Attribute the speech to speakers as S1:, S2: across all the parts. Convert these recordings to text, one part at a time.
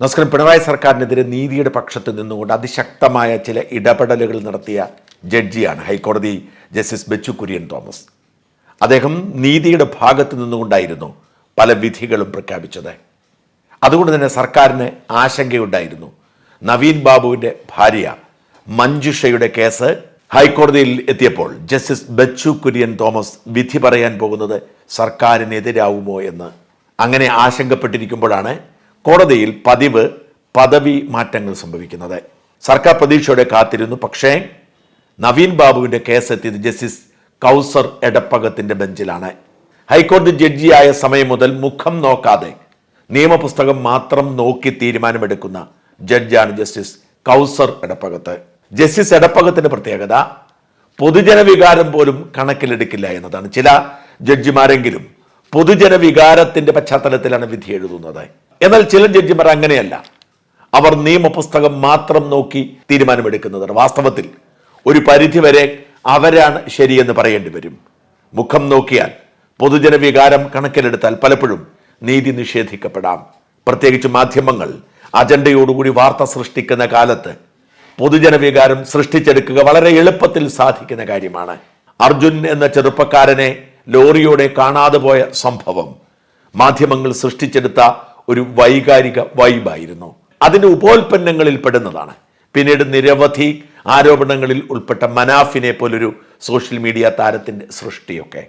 S1: നമസ്കാരം. പിണറായി സർക്കാരിനെതിരെ നീതിയുടെ പക്ഷത്ത് നിന്നുകൊണ്ട് അതിശക്തമായ ചില ഇടപെടലുകൾ നടത്തിയ ജഡ്ജിയാണ് ഹൈക്കോടതി ജസ്റ്റിസ് ബെച്ചു കുര്യൻ തോമസ്. അദ്ദേഹം നീതിയുടെ ഭാഗത്ത് നിന്നുകൊണ്ടായിരുന്നു പല വിധികളും പ്രഖ്യാപിച്ചത്. അതുകൊണ്ട് തന്നെ സർക്കാരിന് ആശങ്കയുണ്ടായിരുന്നു. നവീൻ ബാബുവിന്റെ ഭാര്യ മഞ്ജുഷയുടെ കേസ് ഹൈക്കോടതിയിൽ എത്തിയപ്പോൾ ജസ്റ്റിസ് ബച്ചു കുര്യൻ തോമസ് വിധി പറയാൻ പോകുന്നത് സർക്കാരിനെതിരാവുമോ എന്ന്. അങ്ങനെ ആശങ്കപ്പെട്ടിരിക്കുമ്പോഴാണ് കോടതിയിൽ പതിവ് പദവി മാറ്റങ്ങൾ സംഭവിക്കുന്നത്. സർക്കാർ പ്രതീക്ഷയോടെ കാത്തിരുന്നു. പക്ഷേ നവീൻ ബാബുവിന്റെ കേസ് എത്തിയത് ജസ്റ്റിസ് കൗസർ എടപ്പകത്തിന്റെ ബെഞ്ചിലാണ്. ഹൈക്കോടതി ജഡ്ജിയായ സമയം മുതൽ മുഖം നോക്കാതെ നിയമപുസ്തകം മാത്രം നോക്കി തീരുമാനമെടുക്കുന്ന ജഡ്ജാണ് ജസ്റ്റിസ് കൗസർ എടപ്പകത്ത്. ജസ്റ്റിസ് എടപ്പകത്തിന്റെ പ്രത്യേകത പൊതുജനവികാരം പോലും കണക്കിലെടുക്കില്ല എന്നതാണ്. ചില ജഡ്ജിമാരെങ്കിലും പൊതുജനവികാരത്തിന്റെ പശ്ചാത്തലത്തിലാണ് വിധി എഴുതുന്നത്. എന്നാൽ ചില ജഡ്ജിമാർ അങ്ങനെയല്ല. അവർ നിയമപുസ്തകം മാത്രം നോക്കി തീരുമാനമെടുക്കുന്നതാണ് വാസ്തവത്തിൽ ഒരു പരിധിവരെ അവരാണ് ശരിയെന്ന് പറയേണ്ടി വരും. മുഖം നോക്കിയാൽ പൊതുജന വികാരം കണക്കിലെടുത്താൽ പലപ്പോഴും നീതി നിഷേധിക്കപ്പെടാം. പ്രത്യേകിച്ച് മാധ്യമങ്ങൾ അജണ്ടയോടുകൂടി വാർത്ത സൃഷ്ടിക്കുന്ന കാലത്ത് പൊതുജന വികാരം സൃഷ്ടിച്ചെടുക്കുക വളരെ എളുപ്പത്തിൽ സാധിക്കുന്ന കാര്യമാണ്. അർജുൻ എന്ന ചെറുപ്പക്കാരനെ ലോറിയോടെ കാണാതെ പോയ സംഭവം. മാധ്യമങ്ങൾ സൃഷ്ടിച്ചെടുത്ത ഒരു വൈകാരിക വൈബായിരുന്നു. അതിന്റെ ഉപോൽപ്പന്നങ്ങളിൽ പെടുന്നതാണ്. പിന്നീട് നിരവധി ആരോപണങ്ങളിൽ ഉൾപ്പെട്ട മനാഫിനെ പോലൊരു സോഷ്യൽ മീഡിയ താരത്തിന്റെ സൃഷ്ടിയൊക്കെ.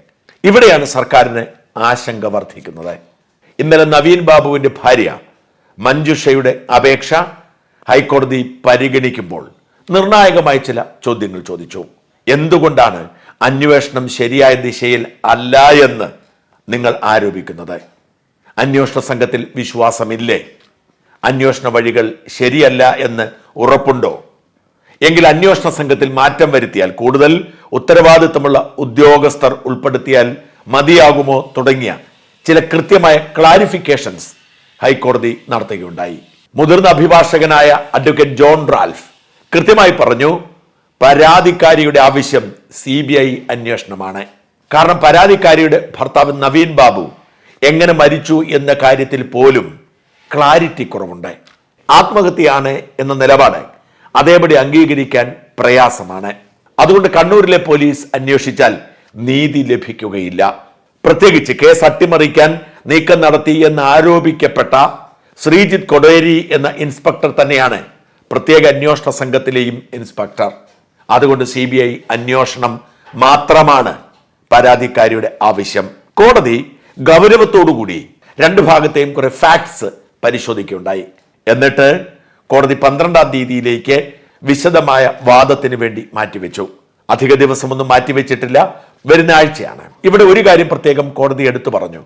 S1: ഇവിടെയാണ് സർക്കാരിന് ആശങ്ക വർദ്ധിക്കുന്നത്. ഇന്നലെ നവീൻ ബാബുവിന്റെ ഭാര്യ മഞ്ജുഷയുടെ അപേക്ഷ ഹൈക്കോടതി പരിഗണിക്കുമ്പോൾ നിർണായകമായ ചില ചോദ്യങ്ങൾ ചോദിച്ചു. എന്തുകൊണ്ടാണ് അന്വേഷണം ശരിയായ ദിശയിൽ അല്ല എന്ന് നിങ്ങൾ ആരോപിക്കുന്നത്? അന്വേഷണ സംഘത്തിൽ വിശ്വാസമില്ലേ? അന്വേഷണ വഴികൾ ശരിയല്ല എന്ന് ഉറപ്പുണ്ടോ? എങ്കിൽ അന്വേഷണ സംഘത്തിൽ മാറ്റം വരുത്തിയാൽ കൂടുതൽ ഉത്തരവാദിത്തമുള്ള ഉദ്യോഗസ്ഥർ ഉൾപ്പെടുത്തിയാൽ മതിയാകുമോ തുടങ്ങിയ ചില കൃത്യമായ ക്ലാരിഫിക്കേഷൻസ് ഹൈക്കോടതി നടത്തുകയുണ്ടായി. മുതിർന്ന അഭിഭാഷകനായ അഡ്വക്കേറ്റ് ജോൺ റാൽഫ് കൃത്യമായി പറഞ്ഞു പരാതിക്കാരിയുടെ ആവശ്യം സി ബി ഐ അന്വേഷണമാണ്. കാരണം പരാതിക്കാരിയുടെ ഭർത്താവ് നവീൻ ബാബു എങ്ങനെ മരിച്ചു എന്ന കാര്യത്തിൽ പോലും ക്ലാരിറ്റി കുറവുണ്ട്. ആത്മഹത്യയാണ് എന്ന നിലപാട് അതേപടി അംഗീകരിക്കാൻ പ്രയാസമാണ്. അതുകൊണ്ട് കണ്ണൂരിലെ പോലീസ് അന്വേഷിച്ചാൽ നീതി ലഭിക്കുകയില്ല. പ്രത്യേകിച്ച് കേസ് അട്ടിമറിക്കാൻ നീക്കം നടത്തി എന്ന് ആരോപിക്കപ്പെട്ട ശ്രീജിത്ത് കൊടേരി എന്ന ഇൻസ്പെക്ടർ തന്നെയാണ് പ്രത്യേക അന്വേഷണ സംഘത്തിലെയും ഇൻസ്പെക്ടർ. അതുകൊണ്ട് സി ബി ഐ അന്വേഷണം മാത്രമാണ് പരാതിക്കാരിയുടെ ആവശ്യം. കോടതി ഗൗരവത്തോടുകൂടി രണ്ട് ഭാഗത്തെയും കുറെ ഫാക്ട്സ് പരിശോധിക്കുകയുണ്ടായി. എന്നിട്ട് കോടതി പന്ത്രണ്ടാം തീയതിയിലേക്ക് വിശദമായ വാദത്തിന് വേണ്ടി മാറ്റിവെച്ചു. അധിക ദിവസമൊന്നും മാറ്റിവെച്ചിട്ടില്ല. വരുന്ന ആഴ്ചയാണ്. ഇവിടെ ഒരു കാര്യം പ്രത്യേകം കോടതി എടുത്തു പറഞ്ഞു.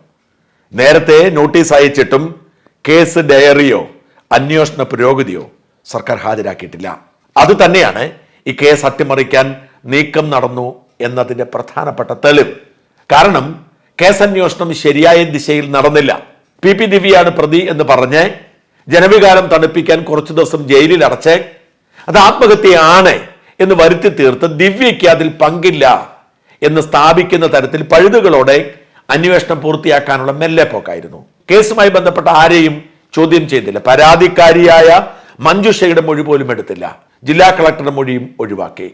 S1: നേരത്തെ നോട്ടീസ് അയച്ചിട്ടും കേസ് ഡയറിയോ അന്വേഷണ പുരോഗതിയോ സർക്കാർ ഹാജരാക്കിയിട്ടില്ല. അത് തന്നെയാണ് ഈ കേസ് അട്ടിമറിക്കാൻ നീക്കം നടന്നു എന്നതിന്റെ പ്രധാനപ്പെട്ട തെളിവ്. കാരണം കേസ് അന്വേഷണം ശരിയായ ദിശയിൽ നടന്നില്ല. പി. പി. ദിവ്യയാണ് പ്രതി എന്ന് പറഞ്ഞ് ജനവികാരം തണുപ്പിക്കാൻ കുറച്ചു ദിവസം ജയിലിൽ അടച്ച് അത് ആത്മഹത്യയാണ് എന്ന് വരുത്തി തീർത്ത് ദിവ്യയ്ക്ക് അതിൽ പങ്കില്ല എന്ന് സ്ഥാപിക്കുന്ന തരത്തിൽ പഴുതുകളോടെ അന്വേഷണം പൂർത്തിയാക്കാനുള്ള മെല്ലെ പോക്കായിരുന്നു. കേസുമായി ബന്ധപ്പെട്ട ആരെയും ചോദ്യം ചെയ്തില്ല. പരാതിക്കാരിയായ മഞ്ജുഷയുടെ മൊഴി പോലും എടുത്തില്ല. ജില്ലാ കളക്ടറുടെ മൊഴിയും ഒഴിവാക്കി.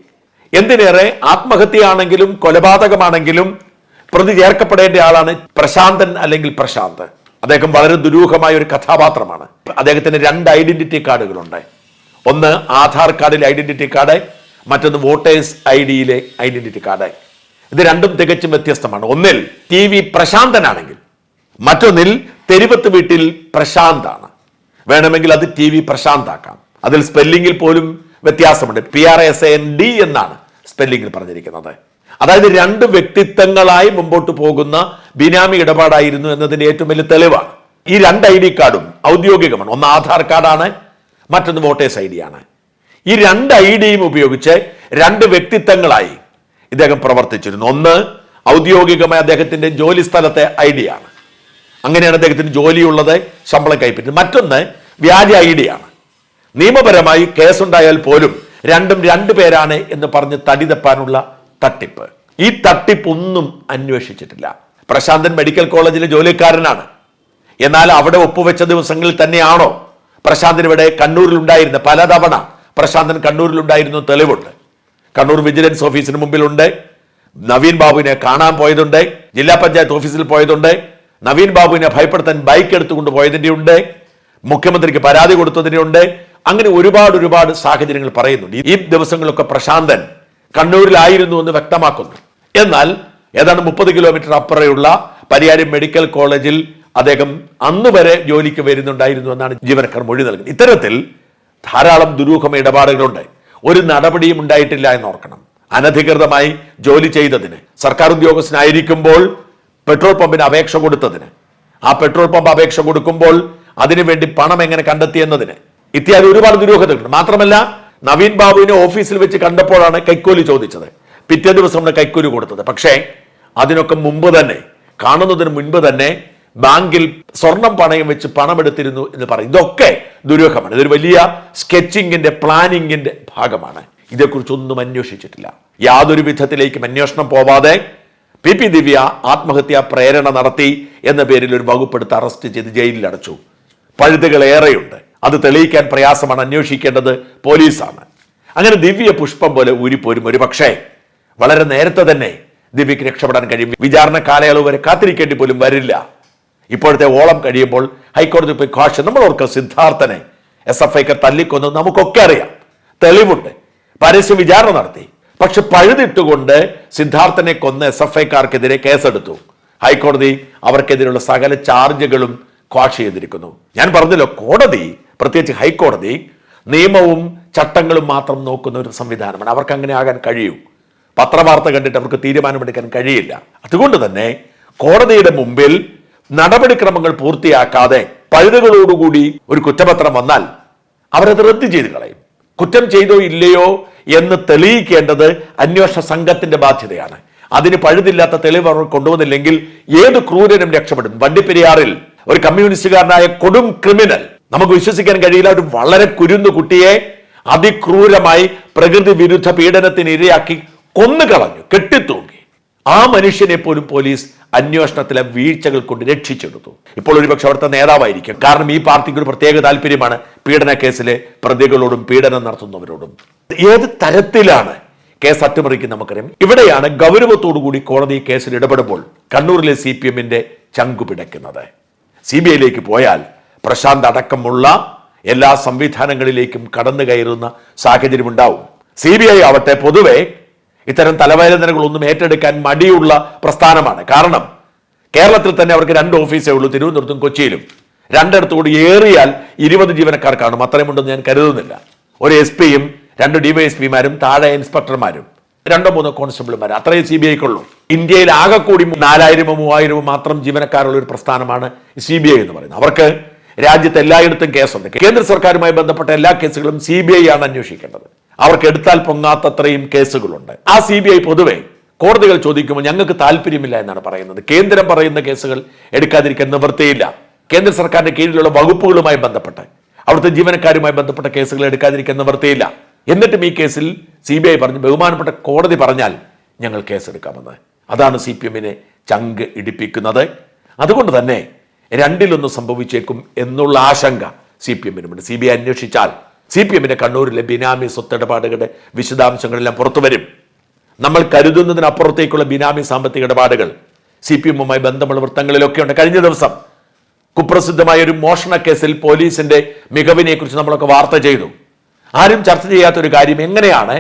S1: എന്തിനേറെ ആത്മഹത്യയാണെങ്കിലും കൊലപാതകമാണെങ്കിലും പ്രതി ചേർക്കപ്പെടേണ്ട ആളാണ് പ്രശാന്തൻ അല്ലെങ്കിൽ പ്രശാന്ത്. അദ്ദേഹം വളരെ ദുരൂഹമായ ഒരു കഥാപാത്രമാണ്. അദ്ദേഹത്തിന് രണ്ട് ഐഡന്റിറ്റി കാർഡുകളുണ്ട്. ഒന്ന് ആധാർ കാർഡിലെ ഐഡന്റിറ്റി കാർഡ് മറ്റൊന്ന് വോട്ടേഴ്സ് ഐ ഡിയിലെ ഐഡന്റിറ്റി കാർഡ്. ഇത് രണ്ടും തികച്ചും വ്യത്യസ്തമാണ്. ഒന്നിൽ ടി വി പ്രശാന്തനാണെങ്കിൽ മറ്റൊന്നിൽ തെരുവത്ത് വീട്ടിൽ പ്രശാന്താണ്. വേണമെങ്കിൽ അത് ടി വി പ്രശാന്താക്കാം. അതിൽ സ്പെല്ലിംഗിൽ പോലും വ്യത്യാസമുണ്ട്. P R S N D എന്നാണ് സ്പെല്ലിംഗിൽ പറഞ്ഞിരിക്കുന്നത്. അതായത് രണ്ട് വ്യക്തിത്വങ്ങളായി മുമ്പോട്ട് പോകുന്ന ബിനാമി ഇടപാടായിരുന്നു എന്നതിന്റെ ഏറ്റവും വലിയ തെളിവാണ്. ഈ രണ്ട് ഐ ഡി കാർഡും ഔദ്യോഗികമാണ്. ഒന്ന് ആധാർ കാർഡാണ് മറ്റൊന്ന് വോട്ടേഴ്സ് ഐ ആണ്. ഈ രണ്ട് ഐ ഡിയും ഉപയോഗിച്ച് രണ്ട് വ്യക്തിത്വങ്ങളായി ഇദ്ദേഹം പ്രവർത്തിച്ചിരുന്നു. ഒന്ന് ഔദ്യോഗികമായ അദ്ദേഹത്തിന്റെ ജോലി സ്ഥലത്തെ ഐ ആണ്. അങ്ങനെയാണ് അദ്ദേഹത്തിന് ജോലിയുള്ളത് ശമ്പളം കൈപ്പറ്റുന്നത്. മറ്റൊന്ന് വ്യാജ ഐ ആണ്. നിയമപരമായി കേസുണ്ടായാൽ പോലും രണ്ടും രണ്ടു പേരാണ് എന്ന് പറഞ്ഞ് തടി തപ്പാനുള്ള തട്ടിപ്പ്. ഈ തട്ടിപ്പൊന്നും അന്വേഷിച്ചിട്ടില്ല. പ്രശാന്തൻ മെഡിക്കൽ കോളേജിലെ ജോലിക്കാരനാണ്. എന്നാൽ അവിടെ ഒപ്പുവെച്ച ദിവസങ്ങളിൽ തന്നെയാണോ പ്രശാന്തൻ ഇവിടെ കണ്ണൂരിലുണ്ടായിരുന്ന പലതവണ പ്രശാന്തൻ കണ്ണൂരിലുണ്ടായിരുന്നു തെളിവുണ്ട്. കണ്ണൂർ വിജിലൻസ് ഓഫീസിന് മുമ്പിലുണ്ട്. നവീൻ ബാബുവിനെ കാണാൻ പോയതുണ്ട്. ജില്ലാ പഞ്ചായത്ത് ഓഫീസിൽ പോയതുണ്ട്. നവീൻ ബാബുവിനെ ഭയപ്പെടുത്താൻ ബൈക്ക് എടുത്തുകൊണ്ട് പോയതിന്റെ ഉണ്ട് മുഖ്യമന്ത്രിക്ക് പരാതി കൊടുത്തതിന്റെ ഉണ്ട് അങ്ങനെ ഒരുപാട് ഒരുപാട് സാഹചര്യങ്ങൾ പറയുന്നുണ്ട്. ഈ ദിവസങ്ങളൊക്കെ പ്രശാന്തൻ കണ്ണൂരിലായിരുന്നു എന്ന് വ്യക്തമാക്കുന്നു. എന്നാൽ ഏതാണ്ട് മുപ്പത് കിലോമീറ്റർ അപ്പുറയുള്ള പരിയാരം മെഡിക്കൽ കോളേജിൽ അദ്ദേഹം അന്ന് വരെ ജോലിക്ക് വരുന്നുണ്ടായിരുന്നു എന്നാണ് ജീവനക്കാർ മൊഴി നൽകുന്നത്. ഇത്തരത്തിൽ ധാരാളം ദുരൂഹമ ഇടപാടുകളുണ്ട്. ഒരു നടപടിയും ഉണ്ടായിട്ടില്ല എന്ന് ഓർക്കണം. അനധികൃതമായി ജോലി ചെയ്തതിന് സർക്കാർ ഉദ്യോഗസ്ഥനായിരിക്കുമ്പോൾ പെട്രോൾ പമ്പിന് അപേക്ഷ കൊടുത്തതിന് ആ പെട്രോൾ പമ്പ് അപേക്ഷ കൊടുക്കുമ്പോൾ അതിനുവേണ്ടി പണം എങ്ങനെ കണ്ടെത്തിയെന്നതിന് ഇത്യാദി ഒരുപാട് ദുരൂഹതകളുണ്ട്. മാത്രമല്ല നവീൻ ബാബുവിനെ ഓഫീസിൽ വെച്ച് കണ്ടപ്പോഴാണ് കൈക്കൂലി ചോദിച്ചത്. പിറ്റേ ദിവസമാണ് കൈക്കൂലി കൊടുത്തത്. പക്ഷേ അതിനൊക്കെ മുമ്പ് തന്നെ കാണുന്നതിന് മുൻപ് തന്നെ ബാങ്കിൽ സ്വർണം പണയം വെച്ച് പണമെടുത്തിരുന്നു എന്ന് പറയും. ഇതൊക്കെ ദുരൂഹമാണ് ഇതൊരു വലിയ സ്കെച്ചിങ്ങിന്റെ പ്ലാനിങ്ങിന്റെ ഭാഗമാണ്. ഇതേക്കുറിച്ചൊന്നും അന്വേഷിച്ചിട്ടില്ല. യാതൊരു വിധത്തിലേക്കും അന്വേഷണം പോവാതെ പി പി ദിവ്യ ആത്മഹത്യാ പ്രേരണ നടത്തി എന്ന പേരിൽ ഒരു വകുപ്പെടുത്ത് അറസ്റ്റ് ചെയ്ത് ജയിലിൽ അടച്ചു പഴുതുകൾ ഏറെയുണ്ട്. അത് തെളിയിക്കാൻ പ്രയാസമാണ് അന്വേഷിക്കേണ്ടത് പോലീസാണ്. അങ്ങനെ ദിവ്യ പുഷ്പം പോലെ ഊരിപ്പോരും ഒരു പക്ഷേ വളരെ നേരത്തെ തന്നെ ദിവ്യക്ക് രക്ഷപ്പെടാൻ കഴിയും. വിചാരണ കാലയളവ് വരെ കാത്തിരിക്കേണ്ടി പോലും വരില്ല. ഇപ്പോഴത്തെ ഓളം കഴിയുമ്പോൾ ഹൈക്കോടതി പോയി കാഷ് നമ്മൾ ഓർക്കുക സിദ്ധാർത്ഥനെ. എസ് എഫ് ഐക്ക് തല്ലിക്കൊന്ന് നമുക്കൊക്കെ അറിയാം. തെളിവുണ്ട്. പരസ്യ വിചാരണ നടത്തി. പക്ഷെ പഴുതിട്ടുകൊണ്ട് സിദ്ധാർത്ഥനെ കൊന്ന് എസ് എഫ് ഐക്കാർക്കെതിരെ കേസെടുത്തു. ഹൈക്കോടതി അവർക്കെതിരെയുള്ള സകല ചാർജുകളും ക്വാഷ് ചെയ്തിരിക്കുന്നു. ഞാൻ പറഞ്ഞല്ലോ കോടതി പ്രത്യേകിച്ച് ഹൈക്കോടതി നിയമവും ചട്ടങ്ങളും മാത്രം നോക്കുന്ന ഒരു സംവിധാനമാണ്. അവർക്ക് അങ്ങനെ ആകാൻ കഴിയൂ. പത്രവാർത്ത കണ്ടിട്ട് അവർക്ക് തീരുമാനമെടുക്കാൻ കഴിയില്ല. അതുകൊണ്ട് തന്നെ കോടതിയുടെ മുമ്പിൽ നടപടിക്രമങ്ങൾ പൂർത്തിയാക്കാതെ പഴുതുകളോടുകൂടി ഒരു കുറ്റപത്രം വന്നാൽ അവരത് റദ്ദു ചെയ്ത് കളയും. കുറ്റം ചെയ്തോ ഇല്ലയോ എന്ന് തെളിയിക്കേണ്ടത് അന്വേഷണ സംഘത്തിന്റെ ബാധ്യതയാണ്. അതിന് പഴുതില്ലാത്ത തെളിവ് അവർ കൊണ്ടുവന്നില്ലെങ്കിൽ ഏത് ക്രൂരനും രക്ഷപ്പെടും. വണ്ടിപ്പെരിയാറിൽ ഒരു കമ്മ്യൂണിസ്റ്റുകാരനായ കൊടും ക്രിമിനൽ നമുക്ക് വിശ്വസിക്കാൻ കഴിയില്ല. ഒരു വളരെ കുരുന്നു കുട്ടിയെ അതിക്രൂരമായി പ്രകൃതി വിരുദ്ധ പീഡനത്തിന് ഇരയാക്കി കൊന്നുകളഞ്ഞു കെട്ടിത്തൂങ്ങി ആ മനുഷ്യനെ പോലും പോലീസ് അന്വേഷണത്തിലെ വീഴ്ചകൾ കൊണ്ട് രക്ഷിച്ചെടുത്തു. ഇപ്പോൾ ഒരുപക്ഷെ അവിടുത്തെ നേതാവായിരിക്കും. കാരണം ഈ പാർട്ടിക്ക് ഒരു പ്രത്യേക താല്പര്യമാണ് പീഡന കേസിലെ പ്രതികളോടും പീഡനം നടത്തുന്നവരോടും. ഏത് തരത്തിലാണ് കേസ് അട്ടിമറിക്കുന്ന നമുക്കറിയാം. ഇവിടെയാണ് ഗൗരവത്തോടുകൂടി കോടതി കേസിൽ ഇടപെടുമ്പോൾ കണ്ണൂരിലെ സി പി എമ്മിന്റെ ചങ്കു പിടയ്ക്കുന്നത്. സി ബി ഐയിലേക്ക് പോയാൽ പ്രശാന്ത് അടക്കമുള്ള എല്ലാ സംവിധാനങ്ങളിലേക്കും കടന്നു കയറുന്ന സാഹചര്യം ഉണ്ടാവും സി ബി ഐ ആവട്ടെ പൊതുവെ ഇത്തരം തലവേദനകളൊന്നും ഏറ്റെടുക്കാൻ മടിയുള്ള പ്രസ്ഥാനമാണ്. കാരണം കേരളത്തിൽ തന്നെ അവർക്ക് രണ്ട് ഓഫീസേ ഉള്ളൂ തിരുവനന്തപുരത്തും കൊച്ചിയിലും. രണ്ടിടത്തുകൂടി ഏറിയാൽ ഇരുപത് ജീവനക്കാർ കാണും അത്രയുമുണ്ടെന്ന് ഞാൻ കരുതുന്നില്ല. ഒരു എസ് പിയും രണ്ട് ഡിവൈഎസ്പിമാരും താഴെ ഇൻസ്പെക്ടർമാരും രണ്ടോ മൂന്നോ കോൺസ്റ്റബിൾമാർ അത്രയും സി ബി ഐക്കുള്ളൂ. ഇന്ത്യയിൽ ആകെ കൂടി നാലായിരമോ മൂവായിരമോ മാത്രം ജീവനക്കാരുള്ള ഒരു പ്രസ്ഥാനമാണ് സി ബി ഐ എന്ന് പറയുന്നത്. അവർക്ക് രാജ്യത്ത് എല്ലായിടത്തും കേസുണ്ട്. കേന്ദ്ര സർക്കാരുമായി ബന്ധപ്പെട്ട എല്ലാ കേസുകളും സി ബി ഐ ആണ് അന്വേഷിക്കേണ്ടത്. അവർക്ക് എടുത്താൽ പൊങ്ങാത്തത്രയും കേസുകളുണ്ട്. ആ സി ബി ഐ പൊതുവെ കോടതികൾ ചോദിക്കുമ്പോൾ ഞങ്ങൾക്ക് താല്പര്യമില്ല എന്നാണ് പറയുന്നത്. കേന്ദ്രം പറയുന്ന കേസുകൾ എടുക്കാതിരിക്കാൻ നിവൃത്തിയില്ല. കേന്ദ്ര സർക്കാരിന്റെ കീഴിലുള്ള വകുപ്പുകളുമായി ബന്ധപ്പെട്ട് അവിടുത്തെ ജീവനക്കാരുമായി ബന്ധപ്പെട്ട കേസുകൾ എടുക്കാതിരിക്കാൻ നിവൃത്തിയില്ല. എന്നിട്ടും ഈ കേസിൽ സി ബി ഐ പറഞ്ഞു ബഹുമാനപ്പെട്ട കോടതി പറഞ്ഞാൽ ഞങ്ങൾ കേസെടുക്കാമെന്ന്. അതാണ് സി പി എമ്മിനെ ചങ്ക് ഇടിപ്പിക്കുന്നത്. അതുകൊണ്ട് തന്നെ രണ്ടിലൊന്ന് സംഭവിച്ചേക്കും എന്നുള്ള ആശങ്ക സി പി എമ്മിനുമുണ്ട് സി ബി ഐ അന്വേഷിച്ചാൽ സി പി എമ്മിന്റെ കണ്ണൂരിലെ ബിനാമി സ്വത്തിടപാടുകളുടെ വിശദാംശങ്ങളെല്ലാം പുറത്തു വരും. നമ്മൾ കരുതുന്നതിനപ്പുറത്തേക്കുള്ള ബിനാമി സാമ്പത്തിക ഇടപാടുകൾ സി പി എമ്മുമായി ബന്ധമുള്ള വൃത്തങ്ങളിലൊക്കെ ഉണ്ട് കഴിഞ്ഞ ദിവസം കുപ്രസിദ്ധമായ ഒരു മോഷണ കേസിൽ പോലീസിന്റെ മികവിനെക്കുറിച്ച് നമ്മളൊക്കെ വാർത്ത ചെയ്തു. ആരും ചർച്ച ചെയ്യാത്ത ഒരു കാര്യം എങ്ങനെയാണ്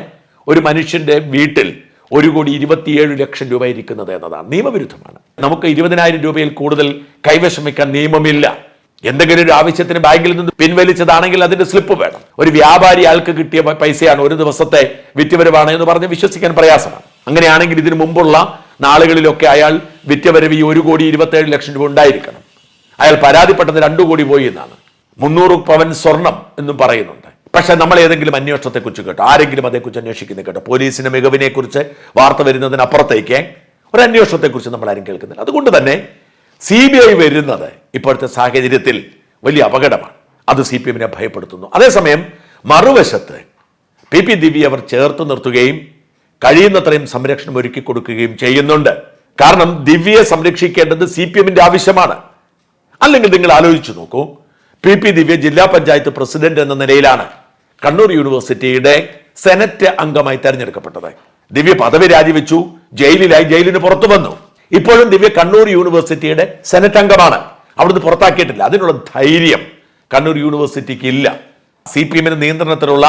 S1: ഒരു മനുഷ്യന്റെ വീട്ടിൽ ഒരു കോടി ഇരുപത്തിയേഴ് ലക്ഷം രൂപ ഇരിക്കുന്നത് എന്നതാണ്. നിയമവിരുദ്ധമാണ്. നമുക്ക് ഇരുപതിനായിരം രൂപയിൽ കൂടുതൽ കൈവശം വെക്കാൻ നിയമമില്ല. എന്തെങ്കിലും ഒരു ആവശ്യത്തിന് ബാങ്കിൽ നിന്ന് പിൻവലിച്ചതാണെങ്കിൽ അതിന്റെ സ്ലിപ്പ് വേണം. ഒരു വ്യാപാരി ആൾക്ക് കിട്ടിയ പൈസയാണ് ഒരു ദിവസത്തെ വിറ്റുവരവാണ് എന്ന് പറഞ്ഞ് വിശ്വസിക്കാൻ പ്രയാസമാണ്. അങ്ങനെയാണെങ്കിൽ ഇതിനു മുമ്പുള്ള നാളുകളിലൊക്കെ അയാൾ വിറ്റവരവ് ഈ ഒരു കോടി ഇരുപത്തേഴ് ലക്ഷം രൂപ ഉണ്ടായിരിക്കണം. അയാൾ പരാതിപ്പെട്ടത് രണ്ടു കോടി പോയി എന്നാണ്. മുന്നൂറ് പവൻ സ്വർണം എന്നും പറയുന്നുണ്ട്. പക്ഷെ നമ്മൾ ഏതെങ്കിലും അന്വേഷണത്തെക്കുറിച്ച് കേട്ടോ ആരെങ്കിലും അതേക്കുറിച്ച് അന്വേഷിക്കുന്നത് കേട്ടോ. പോലീസിന്റെ മികവിനെക്കുറിച്ച് വാർത്ത വരുന്നതിനപ്പുറത്തേക്ക് ഒരു അന്വേഷണത്തെക്കുറിച്ച് നമ്മൾ ആരും കേൾക്കുന്നില്ല. അതുകൊണ്ട് തന്നെ സി ബി ഐ വരുന്നത് ഇപ്പോഴത്തെ സാഹചര്യത്തിൽ വലിയ അപകടമാണ്. അത് സി പി എമ്മിനെ ഭയപ്പെടുത്തുന്നു. അതേസമയം മറുവശത്ത് പി പി ദിവ്യ അവർ ചേർത്ത് നിർത്തുകയും കഴിയുന്നത്രയും സംരക്ഷണം ഒരുക്കി കൊടുക്കുകയും ചെയ്യുന്നുണ്ട്. കാരണം ദിവ്യയെ സംരക്ഷിക്കേണ്ടത് സി പി എമ്മിന്റെ ആവശ്യമാണ്. അല്ലെങ്കിൽ നിങ്ങൾ ആലോചിച്ചു നോക്കൂ പി പി ദിവ്യ ജില്ലാ പഞ്ചായത്ത് പ്രസിഡന്റ് എന്ന നിലയിലാണ്. കണ്ണൂർ യൂണിവേഴ്സിറ്റിയുടെ സെനറ്റ് അംഗമായി തെരഞ്ഞെടുക്കപ്പെട്ടത് ദിവ്യ പദവി രാജിവെച്ചു ജയിലിലായി ജയിലിന് പുറത്തു വന്നു. ഇപ്പോഴും ദിവ്യ കണ്ണൂർ യൂണിവേഴ്സിറ്റിയുടെ സെനറ്റ് അംഗമാണ്. അവിടുന്ന് പുറത്താക്കിയിട്ടില്ല. അതിനുള്ള ധൈര്യം കണ്ണൂർ യൂണിവേഴ്സിറ്റിക്ക് ഇല്ല. സി പി എമ്മിന് നിയന്ത്രണത്തിലുള്ള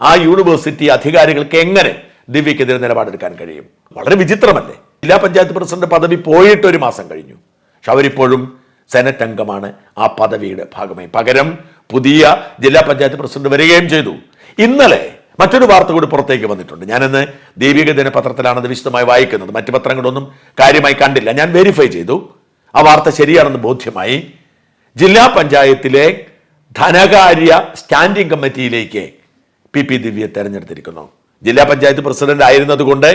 S1: ആ യൂണിവേഴ്സിറ്റി അധികാരികൾക്ക് എങ്ങനെ ദിവ്യക്കെതിരെ നിലപാടെടുക്കാൻ കഴിയും? വളരെ വിചിത്രമല്ലേ? ജില്ലാ പഞ്ചായത്ത് പ്രസിഡന്റ് പദവി പോയിട്ട് ഒരു മാസം കഴിഞ്ഞു. പക്ഷെ അവരിപ്പോഴും സെനറ്റ് അംഗമാണ് ആ പദവിയുടെ ഭാഗമായി. പകരം പുതിയ ജില്ലാ പഞ്ചായത്ത് പ്രസിഡന്റ് വരികയും ചെയ്തു. ഇന്നലെ മറ്റൊരു വാർത്ത കൂടി പുറത്തേക്ക് വന്നിട്ടുണ്ട്. ഞാനിന്ന് ദീപിക ദിനപത്രത്തിലാണ് അത് വിശദമായി വായിക്കുന്നത്. മറ്റു പത്രങ്ങളൊന്നും കാര്യമായി കണ്ടില്ല. ഞാൻ വെരിഫൈ ചെയ്തു. ആ വാർത്ത ശരിയാണെന്ന് ബോധ്യമായി. ജില്ലാ പഞ്ചായത്തിലെ ധനകാര്യ സ്റ്റാൻഡിംഗ് കമ്മിറ്റിയിലേക്ക് പി പി ദിവ്യയെ തെരഞ്ഞെടുത്തിരിക്കുന്നു. ജില്ലാ പഞ്ചായത്ത് പ്രസിഡന്റ് ആയിരുന്നതുകൊണ്ട്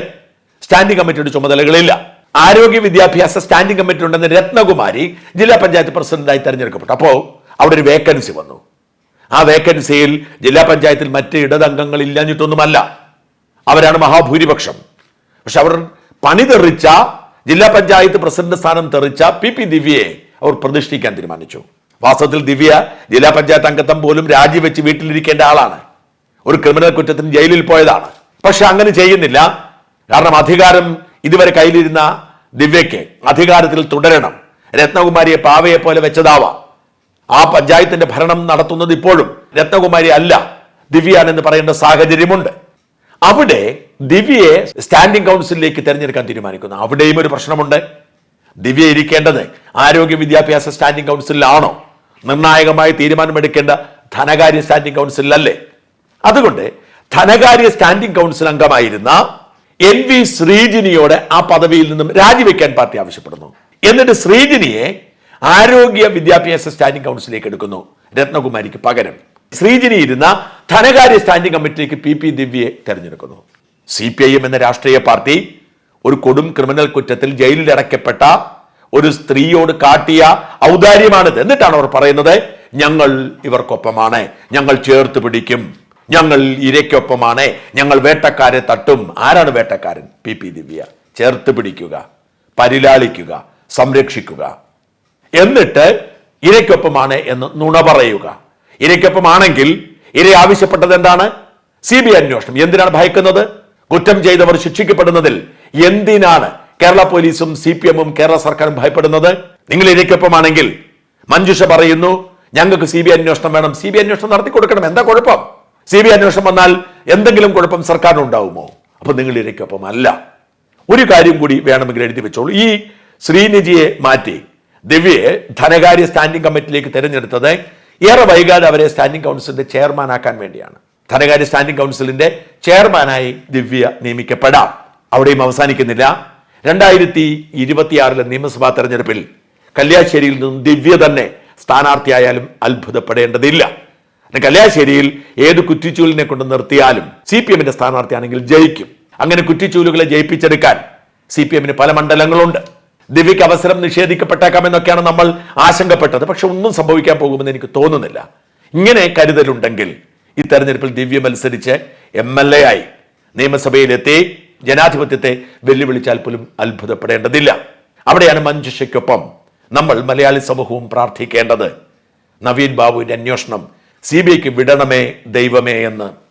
S1: സ്റ്റാൻഡിംഗ് കമ്മിറ്റിയുടെ ചുമതലകളില്ല. ആരോഗ്യ വിദ്യാഭ്യാസ സ്റ്റാൻഡിംഗ് കമ്മിറ്റി ഉണ്ടെന്ന് രത്നകുമാരി ജില്ലാ പഞ്ചായത്ത് പ്രസിഡന്റായി തെരഞ്ഞെടുക്കപ്പെട്ടു. അപ്പോൾ അവിടെ ഒരു വേക്കൻസി വന്നു. ആ വേക്കൻസിയിൽ ജില്ലാ പഞ്ചായത്തിൽ മറ്റ് ഇടതംഗങ്ങൾ ഇല്ലാഞ്ഞിട്ടൊന്നുമല്ല അവരാണ് മഹാഭൂരിപക്ഷം. പക്ഷെ അവർ പണി തെറിച്ച ജില്ലാ പഞ്ചായത്ത് പ്രസിഡന്റ് സ്ഥാനം തെറിച്ച പി പി ദിവ്യയെ അവർ പ്രതിഷ്ഠിക്കാൻ തീരുമാനിച്ചു. വാസ്തവത്തിൽ ദിവ്യ ജില്ലാ പഞ്ചായത്ത് അംഗത്വം പോലും രാജിവെച്ച് വീട്ടിലിരിക്കേണ്ട ആളാണ്. ഒരു ക്രിമിനൽ കുറ്റത്തിന് ജയിലിൽ പോയതാണ്. പക്ഷെ അങ്ങനെ ചെയ്യുന്നില്ല. കാരണം അധികാരം ഇതുവരെ കയ്യിലിരുന്ന ദിവ്യയ്ക്ക് അധികാരത്തിൽ തുടരണം. രത്നകുമാരിയെ പാവയെ പോലെ വെച്ചതാവാം. ആ പഞ്ചായത്തിന്റെ ഭരണം നടത്തുന്നത് ഇപ്പോഴും രത്നകുമാരി അല്ല. ദിവ്യാണെന്ന് പറയേണ്ട സാഹചര്യമുണ്ട്. അവിടെ ദിവ്യയെ സ്റ്റാൻഡിംഗ് കൗൺസിലിലേക്ക് തിരഞ്ഞെടുക്കാൻ തീരുമാനിക്കുന്നു. അവിടെയും ഒരു പ്രശ്നമുണ്ട്. ദിവ്യ ഇരിക്കേണ്ടത് ആരോഗ്യ വിദ്യാഭ്യാസ സ്റ്റാൻഡിംഗ് കൗൺസിലാണോ നിർണായകമായി തീരുമാനമെടുക്കേണ്ട ധനകാര്യ സ്റ്റാൻഡിംഗ് കൗൺസിലല്ലേ? അതുകൊണ്ട് ധനകാര്യ സ്റ്റാൻഡിംഗ് കൗൺസിൽ അംഗമായിരുന്ന എൻ വി ശ്രീജിനിയോട് ആ പദവിയിൽ നിന്നും രാജിവെക്കാൻ പാർട്ടി ആവശ്യപ്പെടുന്നു. എന്നിട്ട് ശ്രീജിനിയെ ആരോഗ്യ വിദ്യാഭ്യാസ സ്റ്റാൻഡിംഗ് കൗൺസിലേക്ക് എടുക്കുന്നു. രത്നകുമാരിക്ക് പകരം. ശ്രീജിനി ഇരുന്ന ധനകാര്യ സ്റ്റാൻഡിംഗ് കമ്മിറ്റിക്ക് പി പി ദിവ്യയെ തെരഞ്ഞെടുക്കുന്നു. സി പി ഐ എം എന്ന രാഷ്ട്രീയ പാർട്ടി ഒരു കൊടും ക്രിമിനൽ കുറ്റത്തിൽ ജയിലിൽ അടയ്ക്കപ്പെട്ട ഒരു സ്ത്രീയോട് കാട്ടിയ ഔദാര്യമാണിത്. എന്നിട്ടാണ് അവർ പറയുന്നത് ഞങ്ങൾ ഇവർക്കൊപ്പമാണ്. ഞങ്ങൾ ചേർത്ത് പിടിക്കും. ഞങ്ങൾ ഇരയ്ക്കൊപ്പമാണ്. ഞങ്ങൾ വേട്ടക്കാരെ തട്ടും. ആരാണ് വേട്ടക്കാരൻ? P P Divya. ചേർത്ത് പിടിക്കുക പരിലാളിക്കുക സംരക്ഷിക്കുക. എന്നിട്ട് ഇരയ്ക്കൊപ്പമാണ് എന്ന് നുണ പറയുക. ഇരയ്ക്കൊപ്പമാണെങ്കിൽ ഇര ആവശ്യപ്പെട്ടത് എന്താണ്? സി ബി അന്വേഷണം. എന്തിനാണ് ഭയക്കുന്നത്? കുറ്റം ചെയ്തവർ ശിക്ഷിക്കപ്പെടുന്നതിൽ എന്തിനാണ് കേരള പോലീസും സി പി എമ്മും കേരള സർക്കാരും ഭയപ്പെടുന്നത്? നിങ്ങൾ ഇരയ്ക്കൊപ്പമാണെങ്കിൽ മഞ്ജുഷ പറയുന്നു ഞങ്ങൾക്ക് സി ബി അന്വേഷണം വേണം. സി ബി അന്വേഷണം നടത്തി കൊടുക്കണം. എന്താ കുഴപ്പം? സി ബി അന്വേഷണം വന്നാൽ എന്തെങ്കിലും കുഴപ്പം സർക്കാരിന് ഉണ്ടാവുമോ? അപ്പൊ നിങ്ങൾ ഇരയ്ക്കൊപ്പം അല്ല ഒരു കാര്യം കൂടി വേണമെങ്കിൽ എഴുതി വെച്ചോളൂ. ഈ ശ്രീനിജിയെ മാറ്റി ദിവ്യയെ ധനകാര്യ സ്റ്റാൻഡിംഗ് കമ്മിറ്റിയിലേക്ക് തിരഞ്ഞെടുത്തത് ഏറെ വൈകാതെ അവരെ സ്റ്റാൻഡിംഗ് കൗൺസിലിന്റെ ചെയർമാനാക്കാൻ വേണ്ടിയാണ്. ധനകാര്യ സ്റ്റാൻഡിംഗ് കൗൺസിലിന്റെ ചെയർമാനായി ദിവ്യ നിയമിക്കപ്പെടാം. അവിടെയും അവസാനിക്കുന്നില്ല. രണ്ടായിരത്തി ഇരുപത്തിയാറിലെ നിയമസഭാ തെരഞ്ഞെടുപ്പിൽ കല്യാശ്ശേരിയിൽ നിന്നും ദിവ്യ തന്നെ സ്ഥാനാർത്ഥിയായാലും അത്ഭുതപ്പെടേണ്ടതില്ല. കല്യാശ്ശേരിയിൽ ഏത് കുറ്റിച്ചൂലിനെ കൊണ്ട് നിർത്തിയാലും സി പി എമ്മിന്റെ സ്ഥാനാർത്ഥിയാണെങ്കിൽ ജയിക്കും. അങ്ങനെ കുറ്റിച്ചൂലുകളെ ജയിപ്പിച്ചെടുക്കാൻ സി പി എമ്മിന് പല മണ്ഡലങ്ങളുണ്ട്. ദിവ്യക്ക് അവസരം നിഷേധിക്കപ്പെട്ടേക്കാമെന്നൊക്കെയാണ് നമ്മൾ ആശങ്കപ്പെട്ടത്. പക്ഷെ ഒന്നും സംഭവിക്കാൻ പോകുമെന്ന് എനിക്ക് തോന്നുന്നില്ല. ഇങ്ങനെ കരുതലുണ്ടെങ്കിൽ ഈ തെരഞ്ഞെടുപ്പിൽ ദിവ്യ മത്സരിച്ച് എം എൽ എ ആയി നിയമസഭയിലെത്തി ജനാധിപത്യത്തെ വെല്ലുവിളിച്ചാൽ പോലും അത്ഭുതപ്പെടേണ്ടതില്ല. അവിടെയാണ് മഞ്ജുഷയ്ക്കൊപ്പം നമ്മൾ മലയാളി സമൂഹവും പ്രാർത്ഥിക്കേണ്ടത്. നവീൻ ബാബുവിന്റെ അന്വേഷണം സി ബി ഐക്ക് വിടണമേ ദൈവമേ എന്ന്